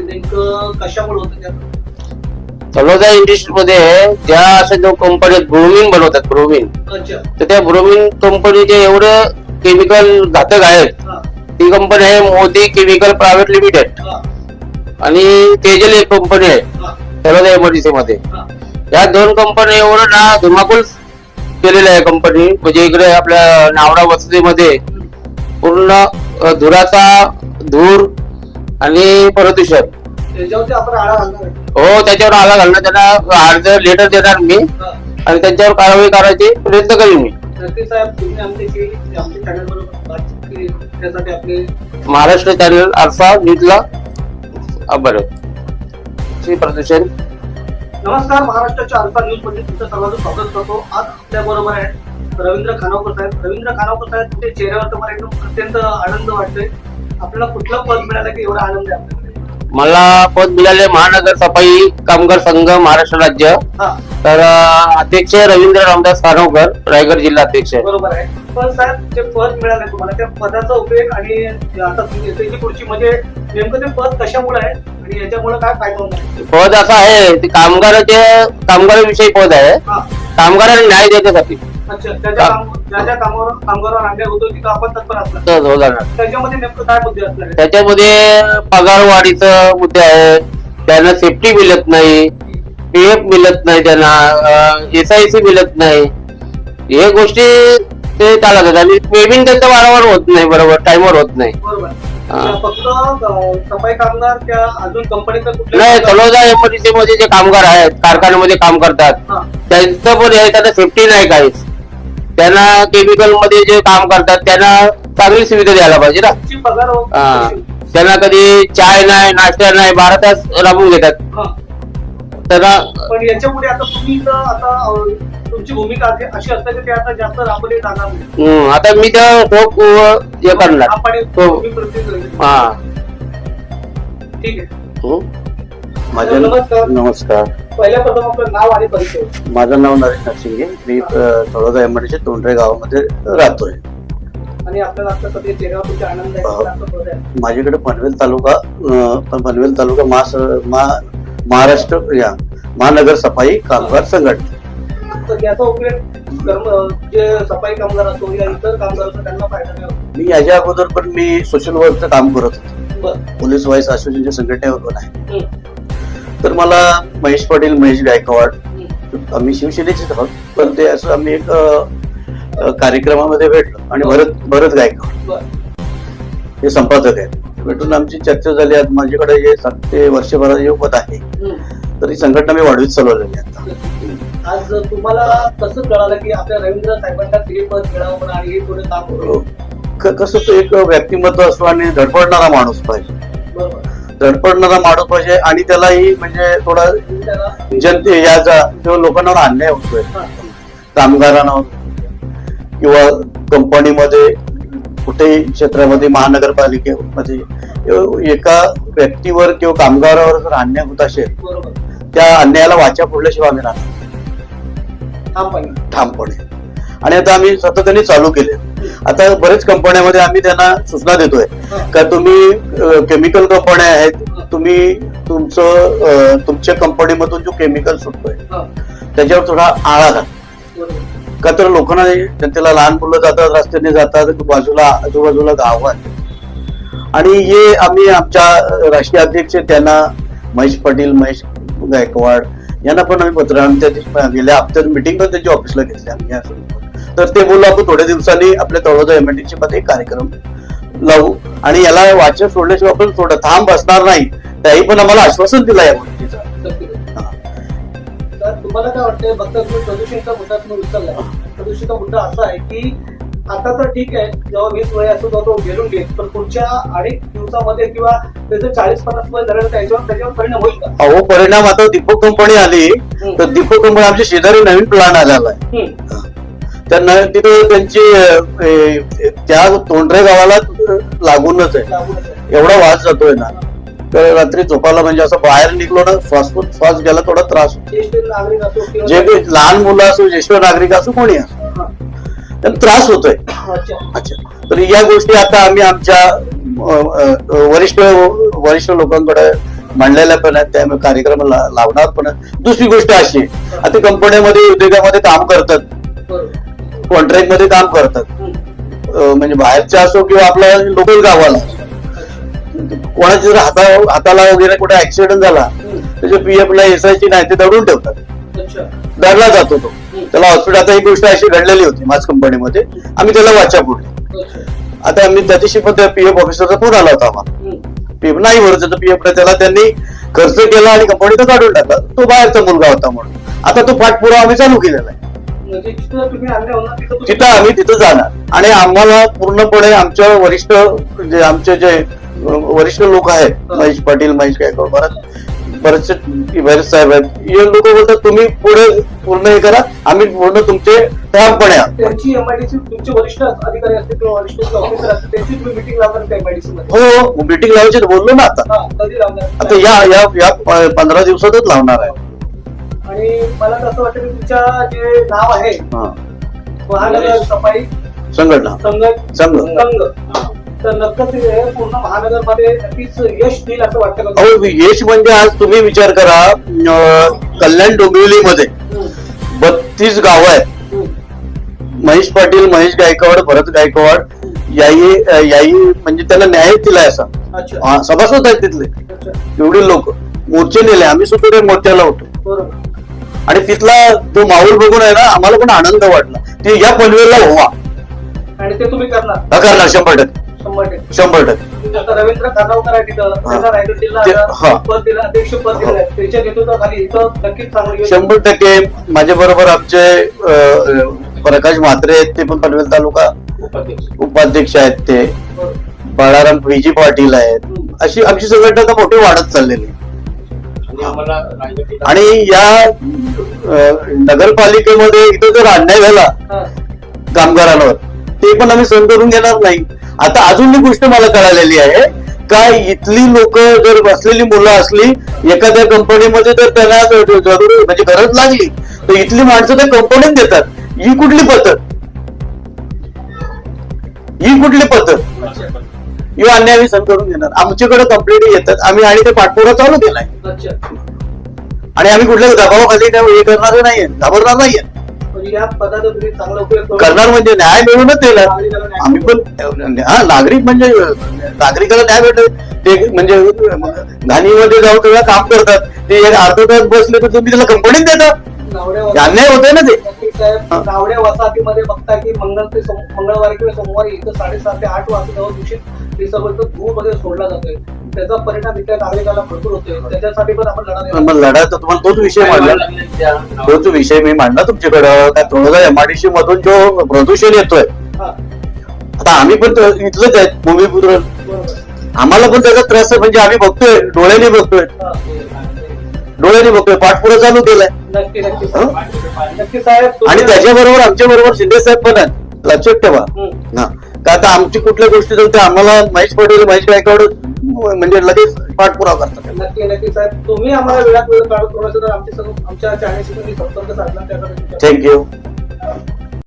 ते नेमकं कशामुळे होतं त्याचं तलोजा इंडस्ट्रीमध्ये ज्या अशा जो कंपन्या ब्रोमिन बनवतात ब्रोमिन अच्छा. तर त्या ब्रोमिन कंपनीचे एवढे केमिकल घातक आहेत. हा. ती कंपनी आहे मोदी केमिकल प्रायव्हेट लिमिटेड हा. आणि तेजल एक कंपनी आहे. हा. एमआरडीसी मध्ये हा. या दोन कंपन्या एवढं ना धुमाकूळ केलेलं आहे कंपनी म्हणजे इकडे आपल्या नावडा वसतीमध्ये. पूर्ण अ, धुराचा धूर आणि प्रदूषण त्याच्यावरती आपण आळा घालणार आहे. हो त्याच्यावर आला घालणं त्यांना अर्ज लेटर देणार मी. आणि त्यांच्यावर कारवाई करायची प्रयत्न करीन मी. नक्की साहेब तुम्ही आमच्याशी आमच्या चॅनल बरोबर बातचीत केली त्यासाठी आपले महाराष्ट्र चॅनल आरसा न्यूजला आभार. श्री प्रदूषण. नमस्कार महाराष्ट्राच्या आरसा न्यूजमध्ये तुमचं सर्वांचं स्वागत करतो. आज आपल्या बरोबर आहे रवींद्र खानावकर साहेब. रवींद्र खानावकर साहेब तुमच्या चेहऱ्यावर तुम्हाला एकदम अत्यंत आनंद वाटतोय. आपल्याला कुठलं पद मिळालं की एवढा आनंद आहे मला पद मिळाले महानगर सफाई कामगार संघ महाराष्ट्र राज्य. हा. तर अ, अध्यक्ष रवींद्र रामदास खानोकर रायगड जिल्हा अध्यक्ष. बरोबर आहे. पण साहेब जे पद मिळालं तुम्हाला त्या पदाचा उपयोग आणि आता तुम्ही म्हणजे नेमकं ते पद कशामुळे आहे आणि याच्यामुळे काय फायदा होणार? आहे? पद असं आहे ते कामगाराचे कामगाराविषयी पद आहे. हा. कामगारांना न्याय देण्यासाठी हो. जाणार. त्याच्यामध्ये मुद्दे आहे? पगार वाढीचं मुद्दे आहे त्यांना सेफ्टी मिळत नाही. पीएफ मिळत नाही त्यांना. एस आय सी मिळत नाही. हे गोष्टी ते चालत आणि पेमेंट त्यांचं वारंवार होत नाही बरोबर. टाइमवर होत नाही. बरोबर. हा. त्या फक्त अं, सफाई कामगार त्या अजून कंपनीचं नाही तलोजा एमआरडीसी मध्ये जे कामगार आहेत कारखान्यामध्ये काम करतात हा. त्यांचं पण आहे त्यांना सेफ्टी नाही काहीच. त्यांना केमिकलमध्ये जे काम करतात त्यांना चांगली सुविधा द्यायला पाहिजे ना हो-. त्यांना कधी चाय नाही नाश्ता नाही बारा तास राबवून घेतात. त्यांना पण याच्यापुढे आता तुम्ही आता तुमची भूमिका अशी अशी असते की ते आता जास्त राबवले जाणार नाही हम्म, आता मी त्या अ, हे करणार आपण हो. तुम्ही प्रतिनिधी. हा ठीक आहे हम्म. माझं नमस्कार. नमस्कार पहिल्या प्रथम आपलं नाव आणि परिचय? माझं नाव नरेश नरसिंगे. मी तळोदा एमआयडीच्या तोंडरे गावामध्ये राहतोय. आणि आपल्याला हो. माझ्याकडे पनवेल तालुका अं, पनवेल तालुका महास महा- महाराष्ट्र या महानगर सफाई कामगार संघटना. तर याचा उपयोग जे सफाई कामगार असो या इतर कामगार असो त्यांना फायदा. मी याच्या अगोदर पण मी सोशल वर्कचं काम करत होतो. पोलीस व्हाईस असोसिएशनच्या संघटनेवर पण आहे. तर मला महेश पाटील महेश गायकवाड. आम्ही शिवसेनेचेच आहोत पण ते असं आम्ही एक कार्यक्रमामध्ये भेटलो आणि भरत भरत गायकवाड. हे संपादक आहेत भेटून आमची चर्चा झाली आज माझ्याकडे हे सात ते वर्षभराचं जे पद आहे. तर ही संघटना मी वाढवीत चालवलेली आहे आता आज तुम्हाला कसं कळालं की आपल्या रवींद्र साहेबांना पद मिळावं आणि हे थोडं काम करू क- कसं तो एक व्यक्तिमत्व असतो आणि धडपडणारा माणूस पाहिजे धडपडणारा माणूस पाहिजे आणि त्यालाही म्हणजे थोडा जनते या जा जो लोकांवर अन्याय होतोय. कामगारांना किंवा कंपनीमध्ये कुठेही क्षेत्रामध्ये महानगरपालिकेमध्ये एका व्यक्तीवर किंवा कामगारावर जर अन्याय होत असेल त्या अन्यायाला वाचा फोडल्याशिवाय आम्ही राहणार ठामपणे. आणि आता आम्ही सातत्याने चालू केले. आता बरेच कंपन्यामध्ये आम्ही त्यांना सूचना देतोय. का तुम्ही केमिकल कंपन्या आहेत तुम्ही तुमचं तुमच्या कंपनीमधून जो केमिकल सुटतोय त्याच्यावर थोडा आळा घाल. का तर लोकांना जनतेला लहान मुलं जातात रस्त्याने जातात बाजूला आजूबाजूला गाव आहे आणि हे आम्ही आमच्या राष्ट्रीय अध्यक्ष त्यांना महेश पाटील महेश गायकवाड यांना पण आम्ही पत्र आम्ही त्या गेल्या हप्त्यात मिटिंग पण त्यांच्या ऑफिसला घेतली आम्ही तर ते बोललो आपण थोड्या दिवसांनी आपल्या तळोजा एमआयडीसी मध्ये कार्यक्रम लावू. आणि याला वाचन सोडल्याशिवाय आपण थोडं थांब बसणार नाही. त्याही पण आम्हाला आश्वासन दिलं या गोष्टीचं. तुम्हाला काय वाटतंय फक्त तुम्ही प्रदूषणचा मुद्दा तुम्ही उचललाय. प्रदूषणचा मुद्दा असा आहे की आता तर ठीक आहे जेव्हा वीस वय असतो तो गेलून घेत पण पुढच्या अनेक दिवसामध्ये किंवा त्याचं चाळीस पन्नास वय झालं त्याच्यावर त्याच्यावर परिणाम होईल का? अहो परिणाम आता दीपक कंपनी आली. तर दीपक कंपनी आमच्या शेजारी नवीन प्लांट आलेला आहे. त्यांना तिथे त्यांची त्या तोंडरे गावाला लागूनच आहे. एवढा वास जातोय ना. तर रात्री झोपायला म्हणजे असं बाहेर निघलो ना श्वास श्वास घ्यायला थोडा त्रास होतो. जे काही लहान मुलं असो ज्येष्ठ नागरिक असो कोणी असो. त्यांना त्रास होतोय. अच्छा. तर या गोष्टी आता आम्ही आमच्या वरिष्ठ वरिष्ठ लोकांकडे मांडलेल्या पण आहेत. त्या कार्यक्रम लावणार पण. दुसरी गोष्ट अशी आहे, आता कंपन्यामध्ये उद्योगामध्ये काम करतात. कॉन्ट्रॅक्टमध्ये काम करतात. म्हणजे बाहेरचे असो किंवा आपल्या लोकल गावाला. असो. कोणाच्या जर हाता हाताला वगैरे कुठे ऍक्सिडेंट झाला हम्म. त्याचे पीएफ ला एसआयची नाही ते दडून ठेवतात. दडला जातो तो. त्याला हॉस्पिटल आता ही गोष्ट अशी घडलेली होती माझ कंपनीमध्ये आम्ही त्याला वाचा पुढे. आता आम्ही त्याच्याशी पण त्या पीएफ ऑफिसरचा फोन आला होता आम्हाला. पीएफ नाही भरत होतं पीएफ त्याला त्यांनी खर्च केला आणि कंपनीचा काढून टाकला. तो बाहेरचा मुलगा होता म्हणून. आता तो पाठपुरावा आम्ही चालू केलेला आहे. म्हणजे तिथं आम्ही तिथं जाणार. आणि आम्हाला पूर्णपणे आमच्या वरिष्ठ जे आमचे जे वरिष्ठ लोक आहेत महेश पाटील महेश गायकवाड बराच बरेचसे बरेच साहेब आहेत. हे लोक बोलतात तुम्ही पुढे पूर्ण हे करा आम्ही पूर्ण तुमचे ठामपणे तुम्ही मिटिंग हो मीटिंग लावायची बोललो ना आता. हा आता या या पंधरा दिवसातच लावणार आहे. आणि मला असं वाटतं की तुमच्या जे नाव आहे हा. महानगर सफाई संघटना. संघ. संघ. संघ. तर नक्कीच हे पूर्ण महानगरमध्ये नक्कीच यश देईल असं वाटतं का अहो यश म्हणजे आज तुम्ही विचार करा अं, कल्याण डोंबिवलीमध्ये. बत्तीस गाव आहेत. महेश पाटील महेश गायकवाड भरत गायकवाड याई याई म्हणजे त्यांना न्याय दिलाय असा. अच्छा. हा, सभासद आहेत तिथले. अच्छा. एवढे लोक. मोर्चे नेले आम्ही सुद्धा त्या मोर्चाला होतो. बरोबर. आणि तिथला तो माहोल बघून आहे ना आम्हाला पण आनंद वाटला. ते या पनवेलला व्हावा. आणि ते तुम्ही करणार. हा करणार शंभर टक्के. शंभर टक्के. शंभर टक्के. आता रवींद्र खानावकर आहे तिथं. त्यांना रायगड जिल्हा ते- आता. पद दिलं अध्यक्ष पद दिलं. आहे. त्यांच्या नेतृत्वाखाली इथं नक्कीच चांगलं यश शंभर टक्के माझ्या बरोबर आमचे अं, प्रकाश म्हात्रे आहेत ते पण पनवेल तालुका उपाध्यक्ष. आहेत ते. बरोबर. बाळाराम विजी पाटील आहेत. अशी आमची संघटना मोठी वाढत चाललेली आहे. आणि या नगरपालिकेमध्ये इथं जर अन्याय झाला. कामगारांवर ते पण आम्ही सहन करून घेणार नाही. आता अजून एक गोष्ट मला कळालेली आहे. का इथली लोक जर बसलेली मुलं असली एखाद्या कंपनीमध्ये जर त्यांना जर- जरूर म्हणजे गरज लागली तर इथली माणसं त्या कंपनीत देतात. ही कुठली पद्धत? ही कुठली पद्धत. ही अन्याय आम्ही सहन करून घेणार. आमच्याकडे कंप्लेंट येतात. आम्ही आणि ते पाठपुरा चालू केलाय. आणि आम्ही कुठल्या दबावाखाली काय हे करणार नाहीये. घाबरणार नाहीये. करणार म्हणजे न्याय मिळूनच दिला आम्ही पण हा नागरिक म्हणजे नागरिकाला न्याय भेटत ते म्हणजे घाणीमध्ये जाऊन सगळं काम करतात. ते अर्धा तास बसले तर तुम्ही त्याला कंपनीत देता. अन्याय होतोय ना ते. साहेब. नावड्या वसाहतीमध्ये बघता की मंगळ ते मंगळवारी किंवा सोमवारी इथं साडेसात ते आठ वाजता दूषित हे इथं धूळ वगैरे सोडला जातोय त्याचा परिणाम इथल्या नागरिकाला भरपूर होतोय. त्याच्यासाठी पण आपण लढा. मग लढा तर तुम्हाला तोच विषय मांडला. तोच विषय मी मांडला तुमच्याकडं. काय थोडं एमआयडीसी मधून जो प्रदूषण येतोय. हा, आता आम्ही पण इथलंच आहेत भूमिपुत्र. आम्हाला पण त्याचा त्रास आहे म्हणजे आम्ही बघतोय डोळ्याने बघतोय. डोळ्याने बघतोय पाठपुरा चालू केलाय. नक्की नक्की. साहेब नक्की साहेब तुम्ही- आणि त्याच्याबरोबर आमच्या बरोबर शिंदे साहेब पण आहेत. लक्षात ठेवा. हा. का आता आमची कुठल्या गोष्टी तर आम्हाला महेश पटेल महेश गायकवाड म्हणजे लगेच पाठपुरावा करतात. नक्की नक्की साहेब. तुम्ही आम्हाला वेळात वेळ काढून थोडंसं तर आमच्या आमच्या चॅनलशी तुम्ही संपर्क साधला. त्यासाठी थँक्यू